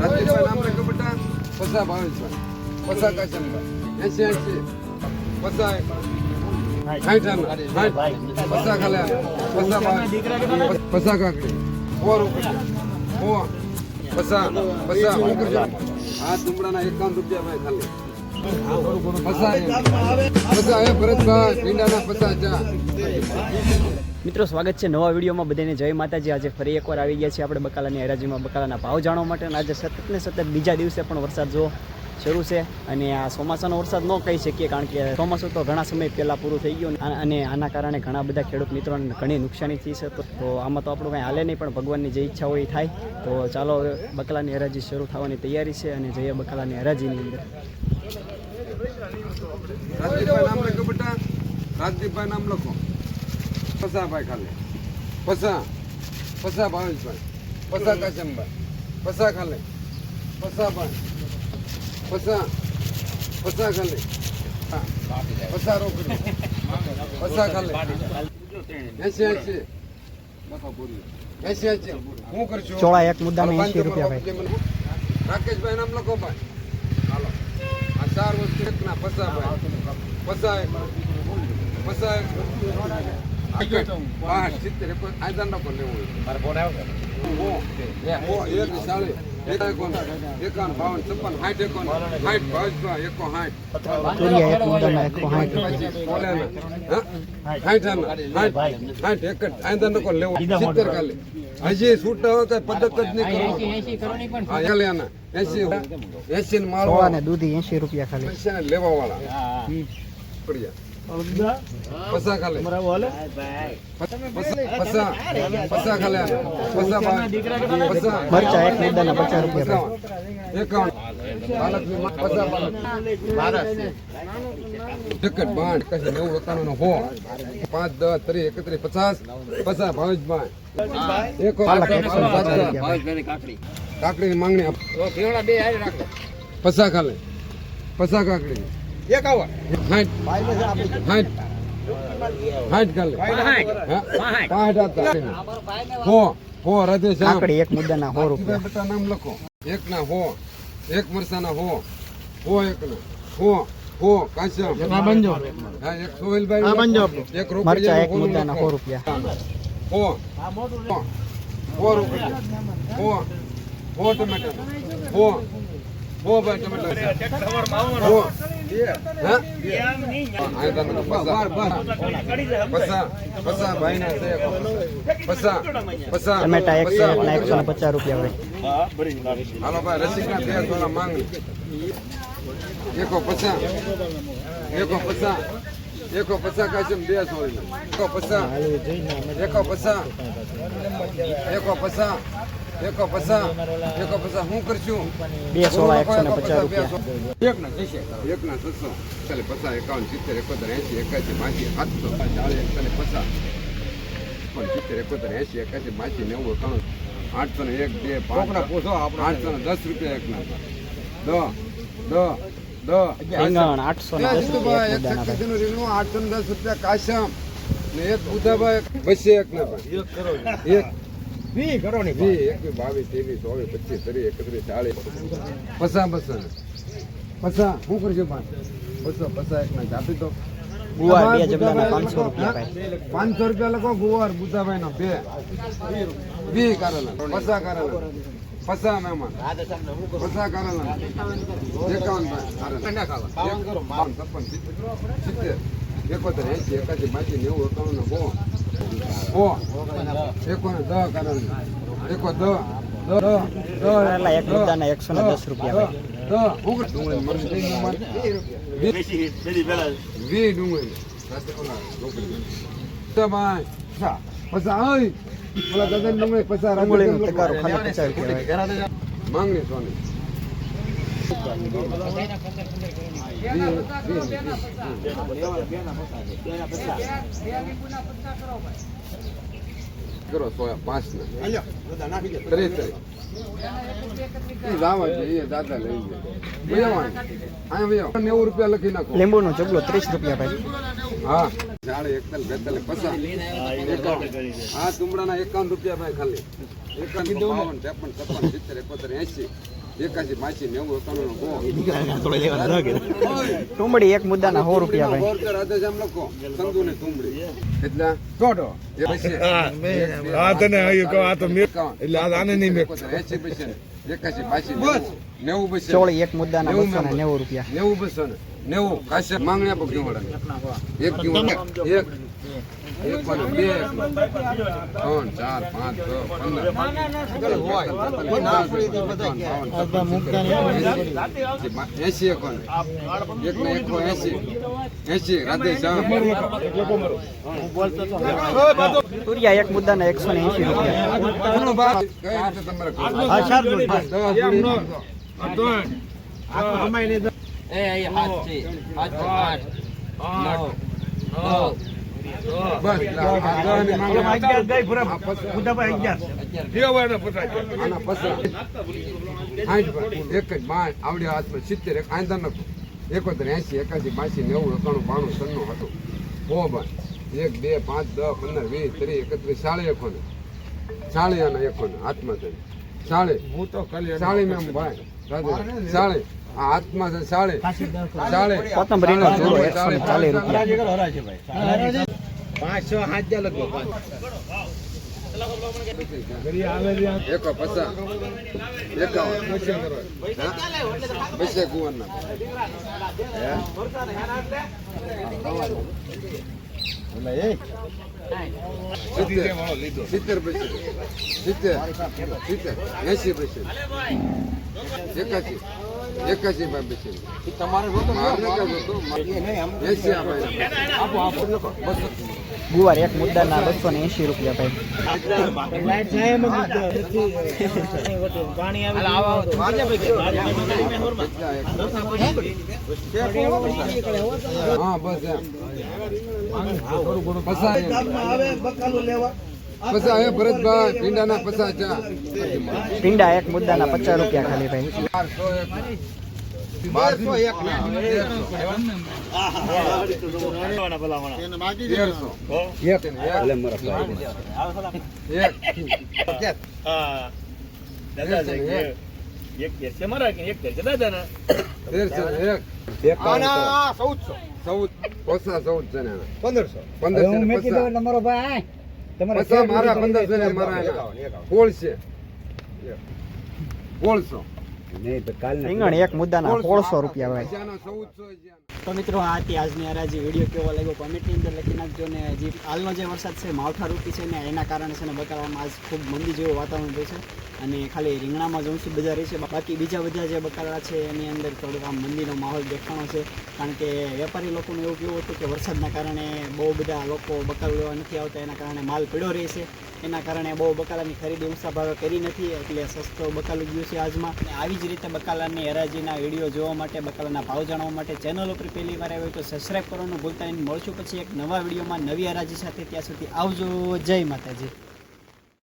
રાજદીપભાઈ નામ રાખ્યું બેટા પસા ભાવેશભાઈ પસા કાચનભાઈ એસી એસી પસા. પસા ખાલે પસા ભાવેશ પસા કાકડી. રૂપિયા સો પસા પસા આ ડુમડાના એકાવન રૂપિયા ભાઈ ખાલી. પસા પસા એ ભરતભાઈ ભીંડાના પસા ચા મિત્રો, સ્વાગત છે નવા વિડીયોમાં બધાને. જય માતાજી. આજે ફરી એકવાર આવી ગયા છે આપણે બકાલાની હરાજીમાં. બકાલાના ભાવ જાણવા માટે આજે સતત ને સતત બીજા દિવસે પણ વરસાદ જો શરૂ છે અને આ ચોમાસાનો વરસાદ ન કહી શકીએ, કારણ કે ચોમાસું તો ઘણા સમય પહેલાં પૂરું થઈ ગયું અને- આના કારણે ઘણા બધા ખેડૂત મિત્રોને ઘણી નુકસાની થઈ છે. તો આમાં તો આપણું કાંઈ હાલે નહીં, પણ ભગવાનની જે ઈચ્છા હોય થાય. તો ચાલો બકલાની હરાજી શરૂ થવાની તૈયારી છે અને જઈએ બકલાની હરાજીની અંદર. રાજદીપભાઈ નામ લખો બેટા. રાજદીપભાઈ નામ લખો. પસા ભાઈ ખાલે. પસા. પસા ભાવેશભાઈ. પસા કાચમભાઈ પસા ખાલે. પસા ભાઈ. પસા. પસા ખાલે. હા. પસા રોકડી. પસા ખાલે. એસી એસી એસી એસી હું કરશું? ચોળા એક મુદ્દાના 80 રૂપિયા ભાઈ. રાકેશભાઈ નામ લખો ભાઈ. હાલો. આ ચાર વસ્તુ એક ના પસા ભાઈ. પસા એક. પસા એક. હજી છૂટ પદ્ધત જ નહીં એસી એસી દૂધી એસી રૂપિયા ખાલી લેવા વાળા પસા ખાલે. પસા પસા ખાલે. પસા પસા. મરચા એક પચાસ રૂપિયા એકાવન. માં પસા બાળક ટિકટ બાંધ કશે નેવું એકાણું નો હો. પાંચ દસ ત્રીસ એકત્રીસ પચાસ. પચાસ એક ને પચાસ રૂપિયા કાકડી ની માંગણી. પસા ખાલે. પસા કાકડી. એકાવન સાઠ સાઠ સાઠ ખાલે હા? પાંઠ હતા હો હો શ્યામ કાકડી એક મુદ્દાના સો રૂપિયા બટા નામ લખો એક ના હો એક મરસાના હો હો એક ના હો હો કાશ્યમ હા એક સોહેલભાઈ એક રૂપિયા મરચા એક મુદ્દા ના હો સો રૂપિયા હો હો હો રૂપિયા હો હો ટમેટા હો હો ભાઈ તમે હા? આ તમે પસા પસા પસા ભાઈ ના છે. પસા પસા ટમેટા એક ના એકસો ને પચાસ રૂપિયા ભાઈ. હાલો ભાઈ માંગ. એકો એકો પચાસ એકો કાચમ બે સોળી એકો પચાસ એકો પચાસ એકો પસા. એકો પસા એકો પસા હું કરશું બે સોળા એકસો ને પચાસ રૂપિયા. એક ના છસો એક ના છસો ચાલે પસા એકાવન સિત્તેર એકોતેર એસી એકાસી બાસી સાતસો. ચાલીસ એકતાલીસ પસા. પણ સિત્તેર એકોતેર એસી એકાસી બાસી નેવું એકાણું આઠસો ને એક બે પાંચ આઠસો ને દસ રૂપિયા એક ના. દો દો દો. આઠસો ને દસ રૂપિયા એક એક મુદ્દાના ભાઈ. એક ને દસ રૂપિયા કાશ્યમ ને એક. બુધાભાઈ કરો એક વી એક બાવીસ ત્રેવીસ ચોવીસ પચીસ ત્રીસ એકત્રીસ ચાલીસ. પસા પસા. પસા શું કરજો ભાઈ બસો પસા એક મિનિટ આપી દો. ગુવાર બે જબલાના પાંચસો રૂપિયા ભાઈ. પાંચસો રૂપિયા લખો ગુવાર બુધાભાઈ નો બે. વી કરેલા પસા કરેલા પસા મહેમાન પસા કરેલા. એકાવન ભાઈ કારેલા. છપ્પન, સિત્તેર, એકોતેર એસી એકાસી બાસી નેવું એકાવન ને હો હો એકો ને દહ કારેલા એકો મુદ્દાના એકસો ને દસ રૂપિયા વી- ડુંગળી. પસા. ડુંગળી પસા માંગણી સોની. કરો સો પાંચ ના ત્રીસ ત્રીસ નેવું રૂપિયા લખી નાખો લીંબુનો ચબલો ત્રીસ રૂપિયા ભાઈ. હા ચાલે એકતાલીસ બેતાલીસ પચાસ હા તુમડાના એકાવન રૂપિયા ભાઈ ખાલી. એકાવન ત્રેપન, છપ્પન, સિત્તેર, એકોતેર, એસી. ટુંબડી એક સો રૂપિયા સંધુ ને તુંબડી કેટલા દોઢો એ પછી? આ તને આવ્યું કહો, આ તો મેં એકાવન. એટલે આ આને નહીં મેં એસી પછી નેવું નેવું પછી ચોળી એક મુદ્દાના નેવું બસો ને નેવું રૂપિયા. નેવું બસો ને નેવું માંગણી આપો એક એક. એક બે ત્રણ ચાર પાંચ છ પંદર. એસી એક ને એક એસી એસી રાધે શ્યામ. તુરિયા એક મુદ્દાના એકસો ને એસી રૂપિયા. કઈ રીતે તમારે એક જ બાય આવડ્યા હાથમાં સિત્તેર એક આંધા નખો એકોતેર એસી એકાસી બાસી નેવું એકાણું બાણું સન્નું હતું. હો ભાઈ એક બે પાંચ દસ પંદર વીસ ત્રીસ એકત્રીસ સાડી એકોને સાડી એકોને હાથમાં છે સાડી હું તો ખાલી સાડી મેમ ભાઈ. સાડી હાથમાં છે સાડી સાડી કોથંબરીનો જોડો એકસો ને ચાલીસ રૂપિયા. પાંચસો લખો એકો પચાસ. એકાવન. હા? બસે કુંવરના. સિત્તેર. સિત્તેર સિત્તેર. સિત્તેર. એસી પછી એકાસી એકાસી ભાઈ છે તમારે એસી આપો આપો લખો બસો. ગુવાર એક મુદ્દાના બસો ને એંશી રૂપિયા ભાઈ. હા બસ આવે પસા એમ. પસા એ ભરતભાઈ પીંડાના પસા ચા એક મુદ્દાના પચાસ રૂપિયા ખાલી ભાઈ. બારસો એક. ને એના. પંદરસો. પસા મારા પંદર છે ને મારા. કોળ છે. કોળસો રીંગણ એક મુદ્દાના સોળસો રૂપિયા ભાઈ. તો મિત્રો આ હતી આજની હરાજી. વીડિયો કેવો લાગ્યો કોમેન્ટની અંદર લખી નાખજો ને જે હાલનો જે વરસાદ છે માવઠા રૂપી છે ને એના કારણે છે ને બકાલામાં આજ ખૂબ મંદી જેવું વાતાવરણ રહે છે. અને ખાલી રીંગણામાં જ બધા બજાર રહેશે બાકી બીજા બધા જે બકાલા છે એની અંદર થોડુંક આમ મંદીનો માહોલ દેખાણો છે. કારણ કે વેપારી લોકોનું એવું કેવું હતું કે વરસાદના કારણે બહુ બધા લોકો બકાલ લેવા નથી આવતા એના કારણે માલ પડ્યો રહે છે. એના કારણે બહુ બકાલાની ખરીદી ઊંચા ભાવે કરી નથી, એટલે સસ્તો બકાલો ગયું છે આજમાં. અને આવી જ રીતે બકાલાની હરાજીના વીડિયો જોવા માટે, બકાલાના ભાવ જાણવા માટે ચેનલ ઉપર પહેલી વાર આવ્યો તો સબસ્ક્રાઈબ કરવાનું ભૂલતા નહીં. મળશું પછી એક નવા વિડીયોમાં નવી હરાજી સાથે. ત્યાં સુધી આવજો. જય માતાજી.